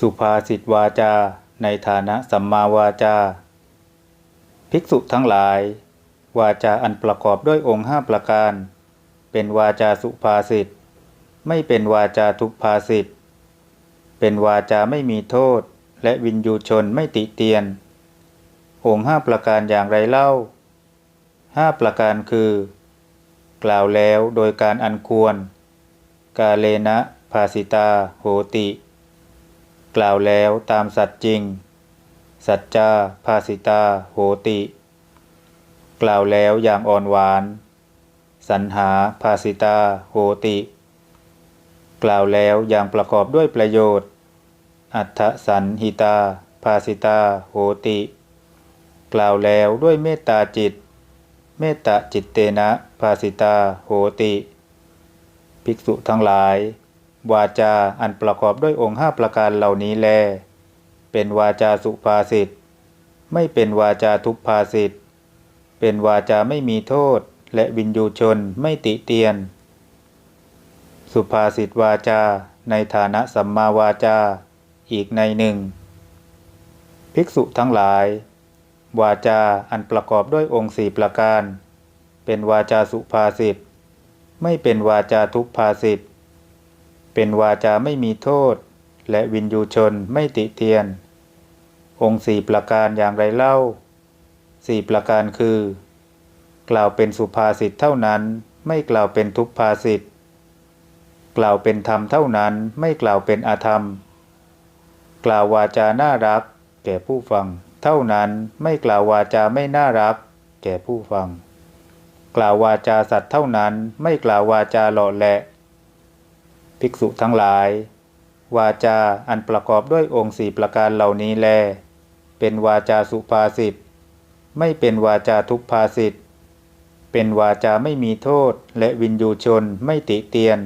สุภาษิตวาจา ในฐานะสัมมาวาจา ภิกษุทั้งหลาย วาจาอันประกอบด้วยองค์ห้าประการ เป็นวาจาสุภาษิตไม่เป็นวาจาทุพภาษิตเป็นวาจาไม่มีโทษ และวินยูชนไม่ติเตียน องค์ห้าประการอย่างไรเล่าห้าประการคือ กล่าวแล้วโดยการอันควร กาเลนะภาสิตา โหติ กล่าวแล้วตามสัตจริง สัจจาภาสิตา โหติ กล่าวแล้วอย่างอ่อนหวานสรรหาภาสิตา โหติ กล่าวแล้วอย่างประกอบด้วยประโยชน์ อัฏฐสันหิตา ภาสิตา โหติ กล่าวแล้วด้วยเมตตาจิต เมตตาจิตเตนะ ภาสิตา โหติ ภิกษุทั้งหลาย วาจาอันประกอบด้วยองค์ห้าประการเหล่านี้แล เป็นวาจาสุภาษิต ไม่เป็นวาจาทุพภาษิต เป็นวาจาไม่มีโทษ และวินยูชนไม่ติเตียน สุภาษิตวาจาในฐานะสัมมาวาจา อีกในหนึ่ง ภิกษุทั้งหลาย วาจาอันประกอบด้วยองค์สี่ประการ เป็นวาจาสุภาษิต ไม่เป็นวาจาทุพภาษิต เป็นวาจาไม่มีโทษ และวินยูชนไม่ติเตียน องค์สี่ประการอย่างไรเล่าสี่ประการคือ กล่าวเป็นสุภาษิตเท่านั้นไม่กล่าวเป็นทุพภาษิตกล่าวเป็นธรรมเท่านั้นไม่กล่าวเป็นอาธรรม กล่าววาจาน่ารัก แก่ผู้ฟัง เท่านั้นไม่กล่าววาจาไม่น่ารัก แก่ผู้ฟัง กล่าววาจาสัตว์เท่านั้นไม่กล่าววาจาหล่อแหละ ภิกษุทั้งหลาย วาจาอันประกอบด้วยองค์สี่ประการเหล่านี้แล เป็นวาจาสุภาษิตไม่เป็นวาจาทุพภาษิตเป็นวาจาไม่มีโทษและวินยูชนไม่ติเตียน